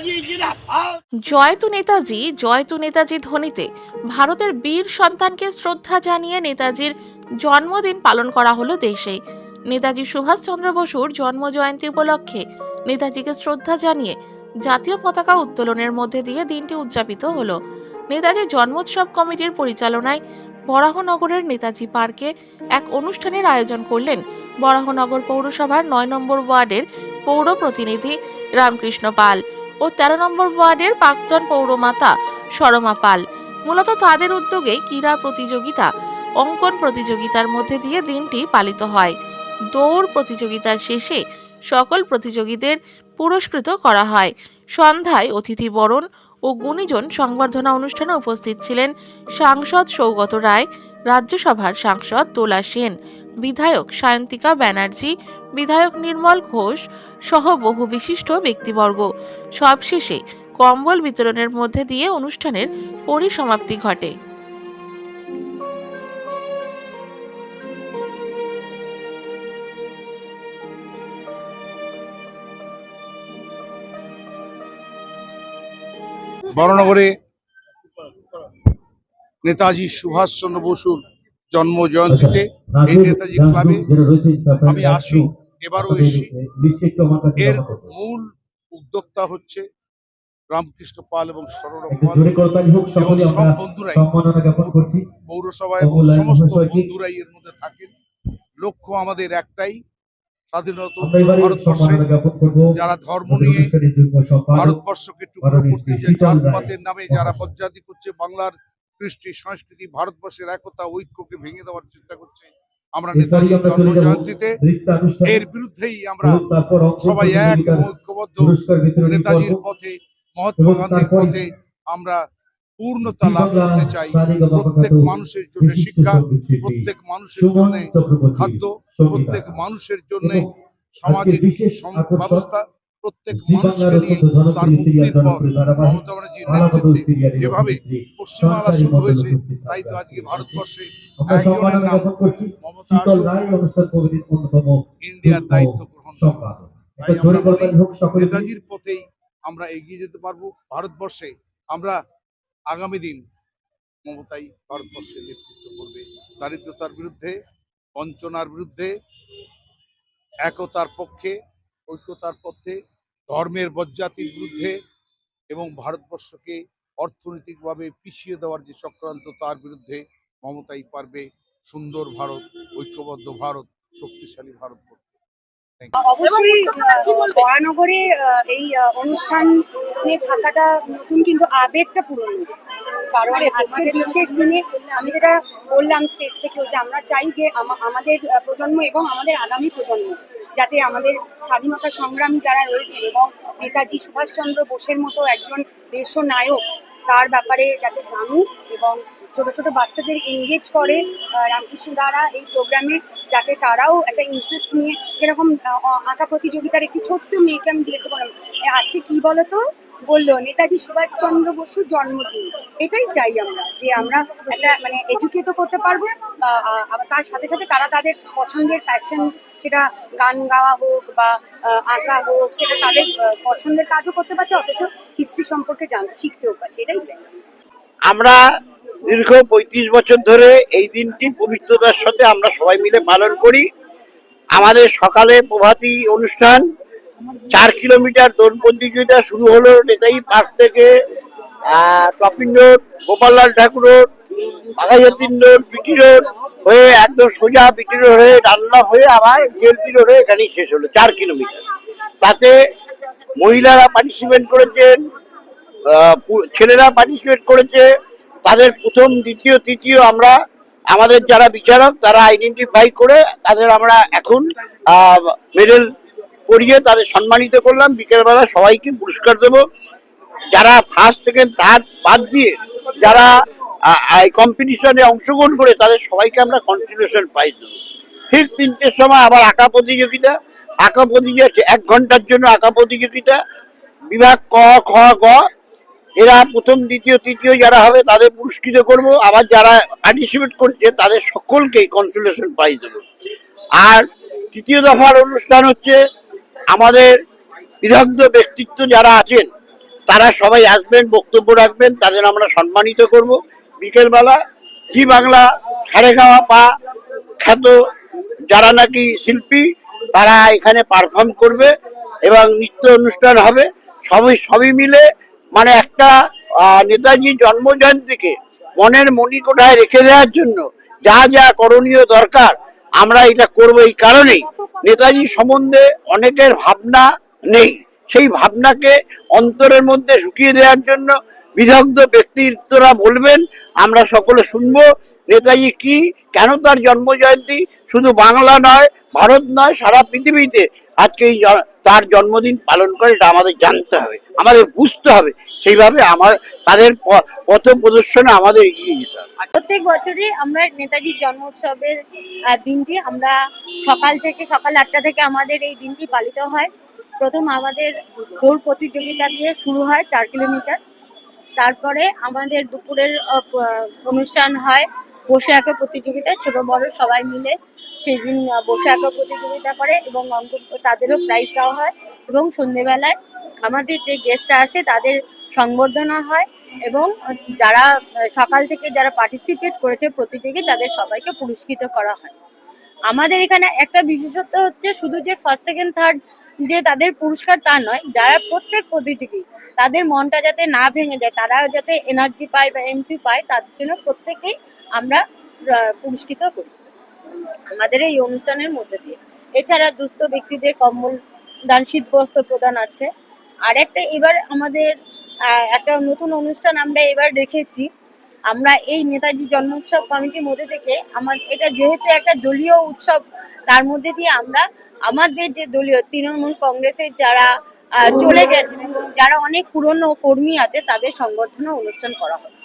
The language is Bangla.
জিন্দাবাদ জয়তু নেতাজি জয়তু নেতাজি ধ্বনিতে ভারতের বীর সন্তানকে শ্রদ্ধা জানিয়ে নেতাজির জন্মদিন পালন করা হলো দেশে। নেতাজি সুভাষচন্দ্র বসুর জন্ম জয়ন্তী উপলক্ষে নেতাজিকে শ্রদ্ধা জানিয়ে জাতীয় পতাকা উত্তোলনের মধ্যে দিয়ে দিনটি উদযাপিত হলো। নেতাজি জন্মোৎসব কমিটির পরিচালনায় বরাহনগরের নেতাজি পার্কে এক অনুষ্ঠানের আয়োজন করলেন বরাহনগর পৌরসভার নয় নম্বর ওয়ার্ডের পৌর প্রতিনিধি রামকৃষ্ণ পাল। ও তেরো নম্বর ওয়ার্ডের প্রাক্তন পৌরমাতা সরমা পাল। মূলত তাদের উদ্যোগে ক্রীড়া প্রতিযোগিতা, অঙ্কন প্রতিযোগিতার মধ্যে দিয়ে দিনটি পালিত হয়। দৌড় প্রতিযোগিতার শেষে সকল প্রতিযোগীদের পুরস্কৃত করা হয়। সন্ধ্যায় অতিথি বরণ ও গুণীজন সংবর্ধনা অনুষ্ঠানে উপস্থিত ছিলেন সাংসদ সৌগত রায়, রাজ্যসভার সাংসদ তোলা সেন, বিধায়ক সায়ন্তিকা ব্যানার্জি, বিধায়ক নির্মল ঘোষ সহ বহু বিশিষ্ট ব্যক্তিবর্গ। সবশেষে কম্বল বিতরণের মধ্যে দিয়ে অনুষ্ঠানের পরিসমাপ্তি ঘটে। বরানগরে নেতাজি সুভাষচন্দ্র বসুর জন্ম জয়ন্তীতে এই নেতাজি ক্লাবে আমি আসি এবারও এসেছি এর মূল উদ্যোক্তা হচ্ছে রামকৃষ্ণ পাল এবং পাল। এবং সব বন্ধুরাই পৌরসভা এবং সমস্ত বন্ধুরাই এর মধ্যে থাকেন। লক্ষ্য আমাদের একটাই স্বাধীনতা ভারতবর্ষে সম্মাননা জ্ঞাপন করব। যারা ধর্ম নিয়ে অনুষ্ঠানের যুগ্ম সম্পাদক ভারতবর্ষকে টুকরো করতে যে জাতপাতের নামে যারা বজ্জাতি করছে বাংলার কৃষ্টি সংস্কৃতি ভারতবর্ষের একতা ঐক্যকে ভেঙে দেওয়ার চেষ্টা করছে আমরা নেতাজির জন্ম জয়ন্তীতে এর বিরুদ্ধেই আমরা সবাই এক এবং ঐক্যবদ্ধ নেতাজির পথে মহাত্মা গান্ধীর পথে আমরা পূর্ণতা লাভ করতে চাই। প্রত্যেক মানুষের জন্য শিক্ষা প্রত্যেক মানুষের জন্য খাদ্য প্রত্যেক মানুষের জন্য সামাজিক ব্যবস্থা প্রত্যেক মানুষকে নিয়ে তার মুক্তির পর মমতা ব্যানার্জির নেতৃত্বে যেভাবে পশ্চিমবাংলা শুরু হয়েছে তাই তো আজকে ভারতবর্ষে একজনের নাম মমতা ইন্ডিয়ার দায়িত্ব গ্রহণ তাই আমরা নেতাজির পথেই আমরা এগিয়ে যেতে পারব। ভারতবর্ষে আমরা আগামী দিন মমতাই ভারতবর্ষের নেতৃত্ব করবে। দারিদ্রতার বিরুদ্ধে, বঞ্চনার বিরুদ্ধে, একতার পক্ষে, ঐক্যতার পক্ষে ধর্মের বজ্জাতির বিরুদ্ধে এবং ভারতবর্ষকে অর্থনৈতিকভাবে পিছিয়ে দেওয়ার যে চক্রান্ত তার বিরুদ্ধে মমতাই পারবে সুন্দর ভারত, ঐক্যবদ্ধ ভারত, শক্তিশালী ভারত অবশ্যই বরানগরে এই অনুষ্ঠানে থাকাটা নতুন কিন্তু আবেগটা পুরনো। কারণ আজকের বিশেষ দিনে আমি যেটা বললাম স্টেজ থেকেও যে আমরা চাই যে আমাদের প্রজন্ম এবং আমাদের আগামী প্রজন্ম যাতে আমাদের স্বাধীনতা সংগ্রামী যারা রয়েছেন এবং নেতাজি সুভাষচন্দ্র বোসের মতো একজন দেশ নায়ক তার ব্যাপারে যাতে জানুক এবং ছোট ছোট বাচ্চাদের এঙ্গেজ করে রামকৃষ্ণ দ্বারা এই প্রোগ্রামে যাতে তারাও একটা ইন্টারেস্ট নিয়ে এরকম আঁকা প্রতিযোগিতার একটি ছোট্ট মেয়েকে আমি জিজ্ঞাসা করলাম আজকে কি বলতো? বলল, নেতাজি সুভাষচন্দ্র বসুর জন্মদিন। এটাই চাই আমরা, যে আমরা একটা মানে এডুকেটও করতে পারব তার সাথে সাথে তারা তাদের পছন্দের প্যাশন সেটা গান গাওয়া হোক বা আঁকা হোক, সেটা তাদের পছন্দের কাজও করতে পারছে, অথচ হিস্ট্রি সম্পর্কে জানতে শিখতেও পারছে, এটাই চাই। আমরা দীর্ঘ পঁয়ত্রিশ বছর ধরে এই দিনটি পবিত্রতার সাথে আমরা সবাই মিলে পালন করি। আমাদের সকালে প্রভাতী অনুষ্ঠান চার কিলোমিটার দৌড় প্রতিযোগিতা শুরু হলো নেতাই পার্ক থেকে আহ, topping road Gopallal Thakur road Baghajatin road BT road হয়ে একদম সোজা বিটি রোড হয়ে রান্না হয়ে আবার জেলপি রোড হয়ে এখানেই শেষ হলো চার কিলোমিটার। তাতে মহিলারা পার্টিসিপেট করেছেন ছেলেরা পার্টিসিপেট করেছে তাদের প্রথম, দ্বিতীয়, তৃতীয় আমরা আমাদের যারা বিচারক, তারা আইডেন্টিফাই করে তাদের আমরা এখন মেডেল পরিয়ে তাদের সম্মানিত করলাম। বিকেলবেলা সবাইকে পুরস্কার দেবো। যারা ফার্স্ট সেকেন্ড থার্ড বাদ দিয়ে যারা এই কম্পিটিশনে অংশগ্রহণ করে তাদের সবাইকে আমরা কন্ট্রিবিউশন প্রাইজ দেবো। ঠিক তিনটের সময় আবার আঁকা প্রতিযোগিতা। আঁকা প্রতিযোগিতা এক ঘণ্টার জন্য আঁকা প্রতিযোগিতা। বিভাগ ক, খ, গ এরা প্রথম, দ্বিতীয়, তৃতীয় যারা হবে তাদের পুরস্কৃত করব। আবার যারা পার্টিসিপেট করছে, তাদের সকলকেই কনসুলেশন প্রাইজ দেবো। আর তৃতীয় দফার অনুষ্ঠান হচ্ছে আমাদের বিদগ্ধ ব্যক্তিত্ব যারা আছেন, তারা সবাই আসবেন, বক্তব্য রাখবেন, তাদের আমরা সম্মানিত করব। বিকেলবেলা জি বাংলা সারে খাওয়া পা খ্যাত যারা নাকি শিল্পী, তারা এখানে পারফর্ম করবে এবং নৃত্য অনুষ্ঠান হবে। সবই সবই মিলে মানে একটা নেতাজি জন্মজয়ন্তীকে মনের মণিকোঠায় রেখে দেওয়ার জন্য যা যা করণীয় দরকার, আমরা এটা করব এই কারণেই। নেতাজি সম্বন্ধে অনেকের ভাবনা নেই। সেই ভাবনাকে অন্তরের মধ্যে ঢুকিয়ে দেওয়ার জন্য বিদগ্ধ ব্যক্তিত্বরা বলবেন, আমরা সকলে শুনব, নেতাজি কি, কেন তার জন্মজয়ন্তী শুধু বাংলা নয়, ভারত নয়, সারা পৃথিবীতে আজকে এই তার জন্মদিন পালন করে এটা আমাদের জানতে হবে, আমাদের বুঝতে হবে। সেইভাবে আমার তাদের প- পথ প্রদর্শনে আমাদের এগিয়ে যেতে হবে। প্রত্যেক বছরই আমরা নেতাজির জন্ম উৎসবের দিনটি আমরা সকাল থেকে সকাল আটটা থেকে আমাদের এই দিনটি পালিত হয়। প্রথম আমাদের দৌড় প্রতিযোগিতা দিয়ে শুরু হয় চার কিলোমিটার। তারপরে আমাদের দুপুরের অনুষ্ঠান হয় বসে আঁকা প্রতিযোগিতায়, ছোট বড় সবাই মিলে সেই দিন বসে আঁকা প্রতিযোগিতা করে এবং অঙ্ক, তাদেরও প্রাইজ দেওয়া হয় এবং সন্ধেবেলায় আমাদের যে গেস্টরা আসে তাদের সংবর্ধনা হয় এবং যারা সকাল থেকে যারা পার্টিসিপেট করেছে প্রতিযোগী তাদের সবাইকে পুরস্কৃত করা হয়। আমাদের এখানে একটা বিশেষত্ব হচ্ছে শুধু যে ফার্স্ট সেকেন্ড থার্ড যে তাদের পুরস্কার তা নয়, যারা প্রত্যেক প্রতিযোগী তাদের মনটা যাতে না ভেঙে যায় তারা যাতে এনার্জি পায় বা এন্ট্রি পায়, তার জন্য প্রত্যেকেই আমরা পুরস্কৃত করি। আমাদের এই অনুষ্ঠানের মধ্যে দিয়ে। এছাড়া দুস্থ ব্যক্তিদের কম্বল, দান শীতবস্ত্র প্রদান আছে। আর একটা এবার আমাদের একটা নতুন অনুষ্ঠান আমরা এবার রেখেছি আমরা এই নেতাজি জন্ম উৎসব কমিটির মধ্যে থেকে আমার, এটা যেহেতু একটা দলীয় উৎসব, তার মধ্যে দিয়ে আমরা আমাদের যে দলীয় তৃণমূল কংগ্রেসের যারা চলে গেছেন এবং যারা অনেক পুরনো কর্মী আছে, তাদের সংবর্ধনা অনুষ্ঠান করা হবে।